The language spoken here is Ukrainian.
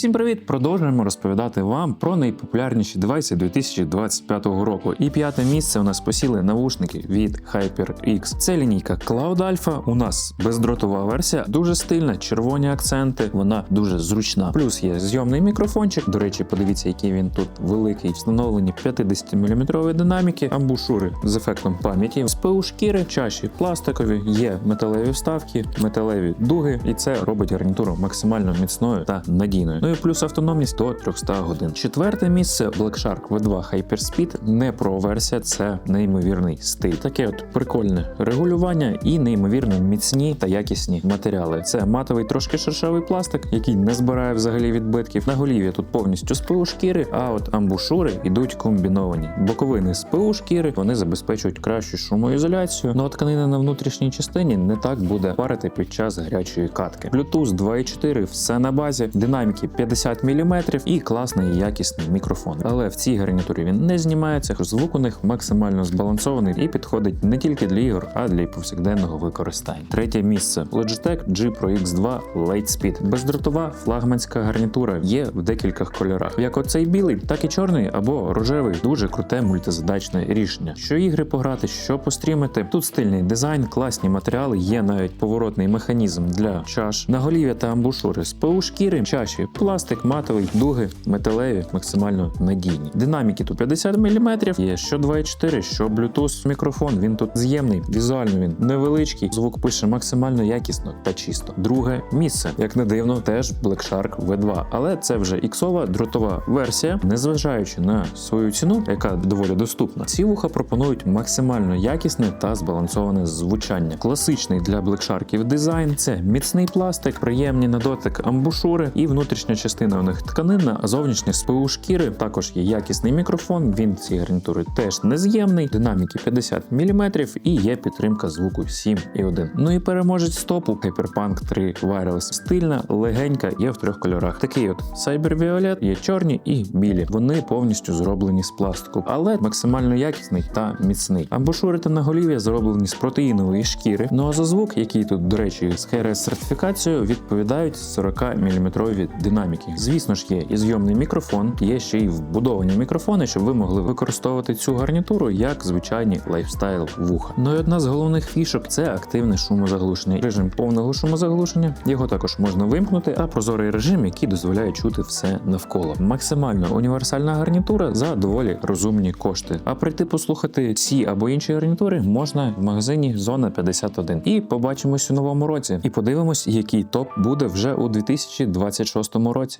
Всім привіт! Продовжуємо розповідати вам про найпопулярніші девайси 2025 року. І п'яте місце у нас посіли навушники від HyperX. Це лінійка Cloud Alpha. У нас бездротова версія, дуже стильна, червоні акценти. Вона дуже зручна. Плюс є зйомний мікрофончик. До речі, подивіться, який він тут великий. Встановлені 50-мм динаміки, амбушури з ефектом пам'яті, СПУ шкіри, чаші пластикові, є металеві вставки, металеві дуги, і це робить гарнітуру максимально міцною та надійною. Ну і плюс автономність до 300 годин. Четверте місце Black Shark V2 Hyperspeed. Не про версія, це неймовірний стиль. Таке от прикольне регулювання і неймовірно міцні та якісні матеріали. Це матовий трошки шершавий пластик, який не збирає взагалі відбитків. На голів'я тут повністю з ПУ шкіри, а от амбушури йдуть комбіновані. Боковини з ПУ шкіри вони забезпечують кращу шумоізоляцію. Ну а тканина на внутрішній частині не так буде парити під час гарячої катки. Bluetooth 2.4, все на базі, динаміки 50 мм і класний якісний мікрофон. Але в цій гарнітурі він не знімається. Звук у них максимально збалансований і підходить не тільки для ігор, а для повсякденного використання. Третє місце Logitech G Pro X2 Lightspeed. Бездротова флагманська гарнітура є в декількох кольорах. Як оцей білий, так і чорний або рожевий. Дуже круте мультизадачне рішення. Що ігри пограти, що пострімити. Тут стильний дизайн, класні матеріали, є навіть поворотний механізм для чаш, наголів'я та амбушури з ПУ шкіри, чаші, пластик, матовий, дуги, металеві, максимально надійні. Динаміки тут 50 мм, є що 2.4, що Bluetooth мікрофон. Він тут з'ємний, візуально він невеличкий. Звук пише максимально якісно та чисто. Друге місце, як не дивно, теж Black Shark V2, але це вже іксова дротова версія, незважаючи на свою ціну, яка доволі доступна. Ці вуха пропонують максимально якісне та збалансоване звучання. Класичний для Black Sharkів дизайн це міцний пластик, приємні на дотик амбушури і внутрішня частина у них тканинна, а зовнішня з ПУ шкіри. Також є якісний мікрофон. Він ці гарнітури теж нез'ємний, динаміки 50 мм і є підтримка звуку 7,1. Ну і переможець стопу Hyperpunk 3 Wireless. Стильна, легенька, є в трьох кольорах. Такий от Cyber Violet, є чорні і білі. Вони повністю зроблені з пластику, але максимально якісний та міцний. Амбушури та наголів'я зроблені з протеїнової шкіри. Ну а за звук, який тут, до речі, з HRS сертифікацією, відповідають 40 мм динаміки. Звісно ж, є і зйомний мікрофон, є ще й вбудовані мікрофони, щоб ви могли використовувати цю гарнітуру як звичайні лайфстайл вуха. Ну і одна з головних фішок це активне шумозаглушення. Режим повного шумозаглушення. Його також можна вимкнути, а прозорий режим, який дозволяє чути все навколо. Максимально універсальна гарнітура за доволі розумні кошти. А прийти послухати ці або інші гарнітури можна в магазині Зона 51. І побачимось у новому році. І подивимось, який топ буде вже у 2026 році.